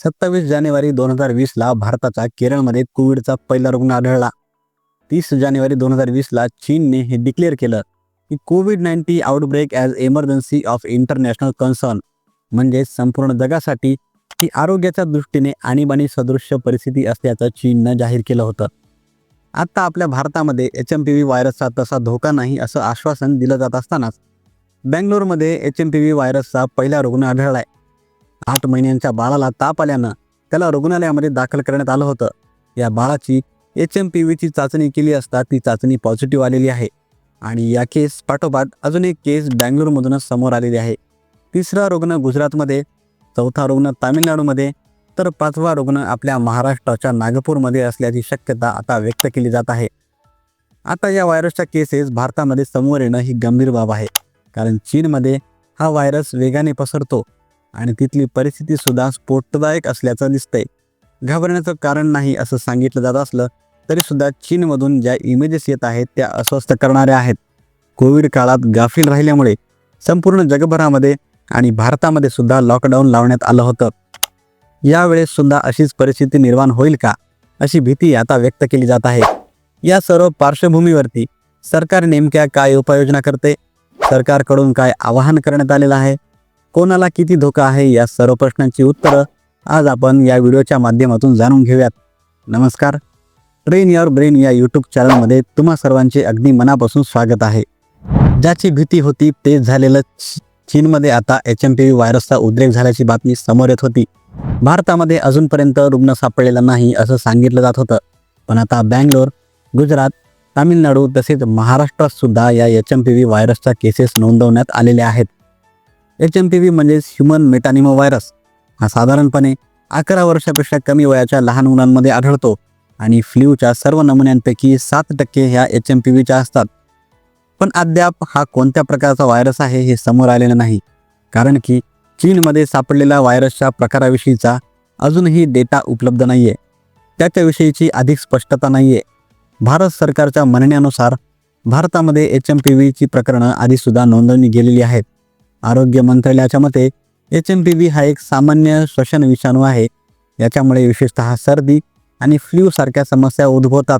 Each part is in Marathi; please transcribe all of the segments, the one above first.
सत्तावीस जानेवारी दोन हजार वीसला भारताचा केरळमध्ये कोविडचा पहिला रुग्ण आढळला. तीस जानेवारी दोन हजार वीसला चीनने हे डिक्लेअर केलं की covid nineteen outbreak as emergency of international concern म्हणजे संपूर्ण जगासाठी ही आरोग्याच्या दृष्टीने आणीबाणी सदृश्य परिस्थिती असल्याचं चीननं जाहीर केलं होतं. आत्ता आपल्या भारतामध्ये एच एम पी व्ही व्हायरसचा तसा धोका नाही असं आश्वासन दिलं जात असतानाच बँगलोरमध्ये एच एम पी व्ही व्हायरसचा पहिला रुग्ण आढळलाय. आठ महिन्यांच्या बाळाला ताप आल्यानं त्याला रुग्णालयामध्ये दाखल करण्यात आलं होतं. या बाळाची एच एम पी व्हीची चाचणी केली असता ती चाचणी पॉझिटिव्ह आलेली आहे आणि या केस पाठोपाठ अजून एक केस बँगलोरमधूनच समोर आलेली आहे. तिसरा रुग्ण गुजरातमध्ये चौथा रुग्ण तामिळनाडूमध्ये तर पाचवा रुग्ण आपल्या महाराष्ट्राच्या नागपूरमध्ये असल्याची शक्यता आता व्यक्त केली जात आहे. आता या व्हायरसच्या केसेस भारतामध्ये समोर येणं ही गंभीर बाब आहे. कारण चीनमध्ये हा व्हायरस वेगाने पसरतो. आणि तिथली परिस्थिती सुद्धा स्फोटदायक असल्याचं दिसतंय. घाबरण्याचं कारण नाही असं सांगितलं जात असलं तरी सुद्धा चीनमधून ज्या इमेजेस येत आहेत त्या अस्वस्थ करणाऱ्या आहेत. कोविड काळात गाफील राहिल्यामुळे संपूर्ण जगभरामध्ये आणि भारतामध्ये सुद्धा लॉकडाऊन लावण्यात आलं होतं. यावेळेस सुद्धा अशीच परिस्थिती निर्माण होईल का अशी भीती आता व्यक्त केली जात आहे. या सर्व पार्श्वभूमीवरती सरकार नेमक्या काय उपाययोजना करते? सरकारकडून काय आवाहन करण्यात आलेलं आहे? कोणाला किती धोका आहे या सर्व प्रश्नांची उत्तरं आज आपण या व्हिडिओच्या माध्यमातून जाणून घेऊयात. नमस्कार. ट्रेन युअर ब्रेन या यूट्यूब चॅनलमध्ये तुम्हा सर्वांचे अगदी मनापासून स्वागत आहे. ज्याची भीती होती ते झालेलं चीनमध्ये आता एच एम पी व्ही व्हायरसचा उद्रेक झाल्याची बातमी समोर येत होती. भारतामध्ये अजूनपर्यंत रुग्ण सापडलेला नाही असं सांगितलं जात होतं. पण आता बँगलोर गुजरात तामिळनाडू तसेच महाराष्ट्रात सुद्धा या एच एम पी व्ही व्हायरसच्या केसेस नोंदवण्यात आलेल्या आहेत. एच एम पी व्ही म्हणजेच ह्युमन मेटानिमो व्हायरस हा साधारणपणे अकरा वर्षापेक्षा कमी वयाच्या लहान मुलांमध्ये आढळतो आणि फ्ल्यूच्या सर्व नमुन्यांपैकी सात टक्के ह्या एच एम पी व्हीच्या असतात. पण अद्याप हा कोणत्या प्रकारचा व्हायरस आहे हे समोर आलेलं नाही. कारण की चीनमध्ये सापडलेल्या व्हायरसच्या प्रकाराविषयीचा अजूनही डेटा उपलब्ध नाही आहे त्याच्याविषयीची अधिक स्पष्टता नाही आहे भारत सरकारच्या म्हणण्यानुसार भारतामध्ये एच एम पी व्हीची प्रकरणं आधीसुद्धा नोंदवली गेलेली आहेत. आरोग्य मंत्रालयाच्या मते एच एम पी व्ही हा एक सामान्य श्वसन विषाणू आहे. याच्यामुळे विशेषतः सर्दी आणि फ्ल्यू सारख्या समस्या उद्भवतात.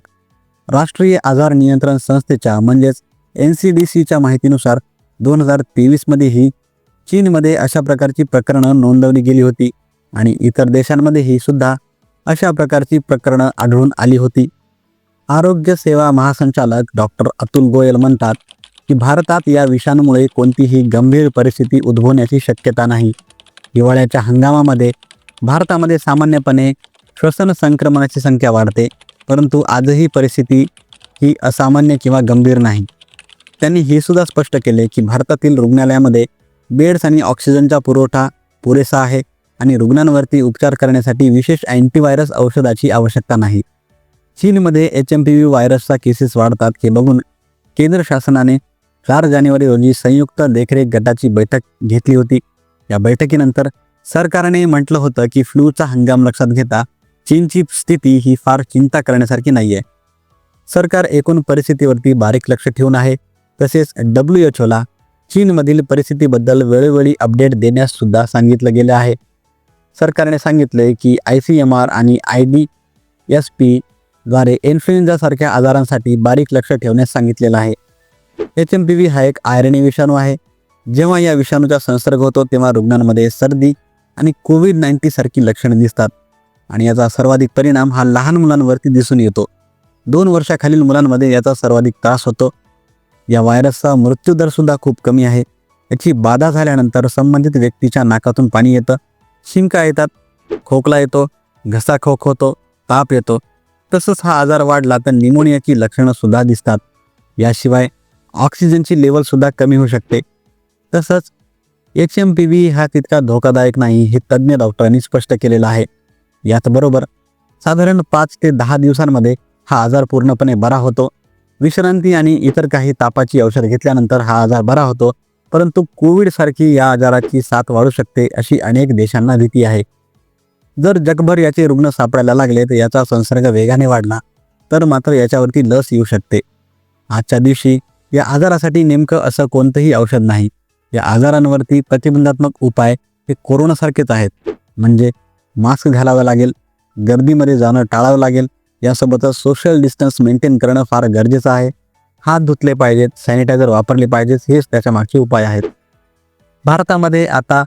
राष्ट्रीय आजार नियंत्रण संस्थेच्या म्हणजेच एन सी डी सीच्या माहितीनुसार दोन हजार तेवीसमध्येही चीनमध्ये अशा प्रकारची प्रकरणं नोंदवली गेली होती आणि इतर देशांमध्येही सुद्धा अशा प्रकारची प्रकरणं आढळून आली होती. आरोग्य सेवा महासंचालक डॉक्टर अतुल गोयल म्हणतात की भारतात या विषाणूमुळे कोणतीही गंभीर परिस्थिती उद्भवण्याची शक्यता नाही. हिवाळ्याच्या हंगामामध्ये भारतामध्ये सामान्यपणे श्वसन संक्रमणाची संख्या वाढते परंतु आजही परिस्थिती ही असामान्य किंवा गंभीर नाही. त्यांनी हे सुद्धा स्पष्ट केले की भारतातील रुग्णालयामध्ये बेड्स आणि ऑक्सिजनचा पुरवठा पुरेसा आहे आणि रुग्णांवरती उपचार करण्यासाठी विशेष अँटीव्हायरस औषधाची आवश्यकता नाही. चीनमध्ये एच एम पी व्ही व्हायरसचा केसेस वाढतात हे बघून केंद्र शासनाने चार जानेवारी रोजी संयुक्त देखरेख गटाची बैठक घेतली होती. या बैठकीनंतर सरकारने म्हटलं होतं की फ्लूचा हंगाम लक्षात घेता चीनची स्थिती ही फार चिंता करण्यासारखी नाही आहे सरकार एकूण परिस्थितीवरती बारीक लक्ष ठेवून आहे. तसेच डब्ल्यू एच ओला चीनमधील परिस्थितीबद्दल वेळोवेळी अपडेट देण्यास सुद्धा सांगितलं गेलं आहे. सरकारने सांगितले की आय सी एम आर आणि आय डी एस पी द्वारे इन्फ्लुएन्झासारख्या आजारांसाठी बारीक लक्ष ठेवण्यास सांगितलेलं आहे. एच एम पी व्ही हा एक आयरणी विषाणू आहे. जेव्हा या विषाणूचा संसर्ग होतो तेव्हा रुग्णांमध्ये सर्दी आणि कोविड नाईन्टीन सारखी लक्षणे दिसतात. आणि याचा सर्वाधिक परिणाम हा लहान मुलांवरती दिसून येतो. दोन वर्षाखालील मुलांमध्ये याचा सर्वाधिक त्रास होतो. या व्हायरसचा मृत्यूदरसुद्धा खूप कमी आहे. याची बाधा झाल्यानंतर संबंधित व्यक्तीच्या नाकातून पाणी येतं. शिंका येतात खोकला येतो घसा खोक होतो ताप येतो. तसंच हा आजार वाढला तर निमोनियाची लक्षणंसुद्धा दिसतात. याशिवाय ऑक्सिजनची लेवलसुद्धा कमी होऊ शकते. तसंच एच एम पी व्ही हा तितका धोकादायक नाही हे तज्ज्ञ डॉक्टरांनी स्पष्ट केलेलं आहे. याचबरोबर साधारण पाच ते दहा दिवसांमध्ये हा आजार पूर्णपणे बरा होतो. विश्रांती आणि इतर काही तापाची औषध घेतल्यानंतर हा आजार बरा होतो परंतु कोविडसारखी या आजाराची साथ वाढू शकते अशी अनेक देशांना भीती आहे. जर जगभर याचे रुग्ण सापडायला लागले तर याचा संसर्ग वेगाने वाढला तर मात्र याच्यावरती लस येऊ शकते. आजच्या दिवशी या आजारासाठी नेमकं असं कोणतंही औषध नाही. या आजारांवरती प्रतिबंधात्मक उपाय हे कोरोनासारखेच आहेत. म्हणजे मास्क घालावं लागेल गर्दीमध्ये जाणं टाळावं लागेल यासोबतच सोशल डिस्टन्स मेंटेन करणं फार गरजेचं आहे. हात धुतले पाहिजेत सॅनिटायझर वापरले पाहिजेत हेच त्याच्या मागचे उपाय आहेत. भारतामध्ये आता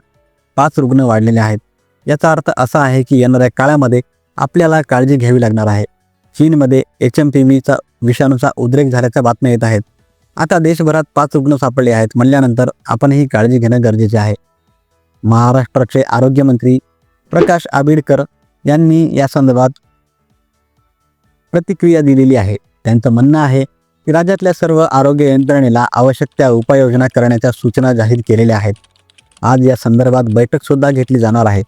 पाच रुग्ण वाढलेले आहेत. याचा अर्थ असा आहे की येणाऱ्या काळामध्ये आपल्याला काळजी घ्यावी लागणार आहे. चीनमध्ये एच एम पी व्हीचा विषाणूचा उद्रेक झाल्याच्या बातम्या येत आहेत. आता देशभरात पाच रुग्ण सापडले आहेत. म्हणल्यानंतर आपणही काळजी घेणं गरजेचे आहे. महाराष्ट्राचे आरोग्यमंत्री प्रकाश आंबेडकर यांनी या संदर्भात प्रतिक्रिया दिलेली आहे. त्यांचं म्हणणं आहे की राज्यातल्या सर्व आरोग्य यंत्रणेला आवश्यक त्या उपाययोजना करण्याच्या सूचना जाहीर केलेल्या आहेत. आज या संदर्भात बैठकसुद्धा घेतली जाणार आहे.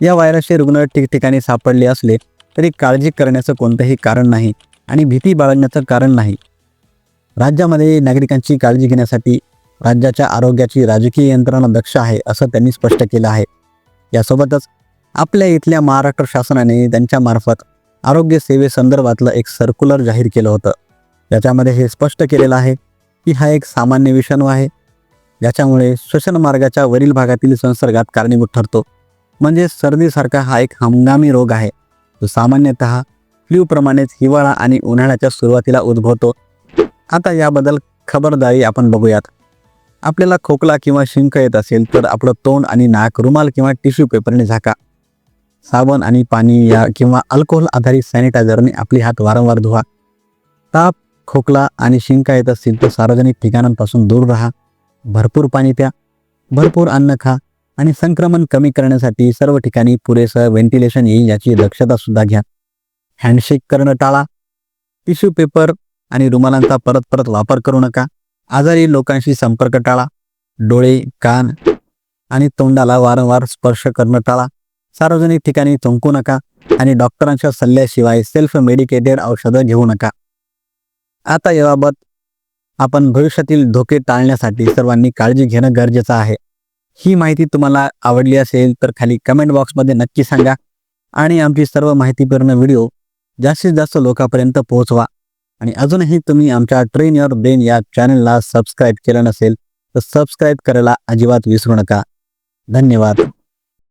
या व्हायरसचे रुग्ण ठिकठिकाणी सापडले असले तरी काळजी करण्याचं कोणतंही कारण नाही आणि भीती बाळगण्याचं कारण नाही. राज्यामध्ये नागरिकांची काळजी घेण्यासाठी राज्याच्या आरोग्याची राजकीय यंत्रणा दक्ष आहे असं त्यांनी स्पष्ट केलं आहे. यासोबतच आपल्या इथल्या महाराष्ट्र शासनाने त्यांच्या मार्फत आरोग्य सेवेसंदर्भातलं एक सर्क्युलर जाहीर केलं होतं. त्याच्यामध्ये हे स्पष्ट केलेलं आहे की हा एक सामान्य विषाणू आहे ज्याच्यामुळे श्वसन मार्गाच्या वरील भागातील संसर्गात कारणीभूत ठरतो. म्हणजे सर्दीसारखा हा एक हंगामी रोग आहे जो सामान्यतः फ्ल्यूप्रमाणेच हिवाळा आणि उन्हाळ्याच्या सुरुवातीला उद्भवतो. आता याबद्दल खबरदारी आपण बघूयात. आपल्याला खोकला किंवा शिंक येत असेल तर आपलं तोंड आणि नाक रुमाल किंवा टिश्यू पेपरने झाका. साबण आणि पाणी या किंवा अल्कोहोल आधारित सॅनिटायझरने आपले हात वारंवार धुवा. ताप खोकला आणि शिंका येत असतील तर सार्वजनिक ठिकाणांपासून दूर राहा. भरपूर पाणी प्या. भरपूर अन्न खा आणि संक्रमण कमी करण्यासाठी सर्व ठिकाणी पुरेसं व्हेंटिलेशन येईल याची दक्षता सुद्धा घ्या. हँडशेक करणं टाळा. टिश्यू पेपर आणि रुमालांचा परत परत वापर करू नका. आजारी लोकांशी संपर्क टाळा. डोळे कान आणि तोंडाला वारंवार स्पर्श करणं टाळा. सार्वजनिक ठिकाणी थुंकू नका आणि डॉक्टरांच्या सल्ल्याशिवाय सेल्फ मेडिकेटेड औषधं घेऊ नका. आता याबाबत आपण भविष्यातील धोके टाळण्यासाठी सर्वांनी काळजी घेणं गरजेचं आहे. ही माहिती तुम्हाला आवडली असेल तर खाली कमेंट बॉक्समध्ये नक्की सांगा आणि आमची सर्व माहितीपूर्ण व्हिडिओ जास्तीत जास्त लोकांपर्यंत पोहोचवा. आणि अजूनही तुम्ही आमच्या ट्रेन युअर ब्रेन या चॅनलला सबस्क्राईब केलं नसेल तर सबस्क्राईब करायला अजिबात विसरू नका. धन्यवाद.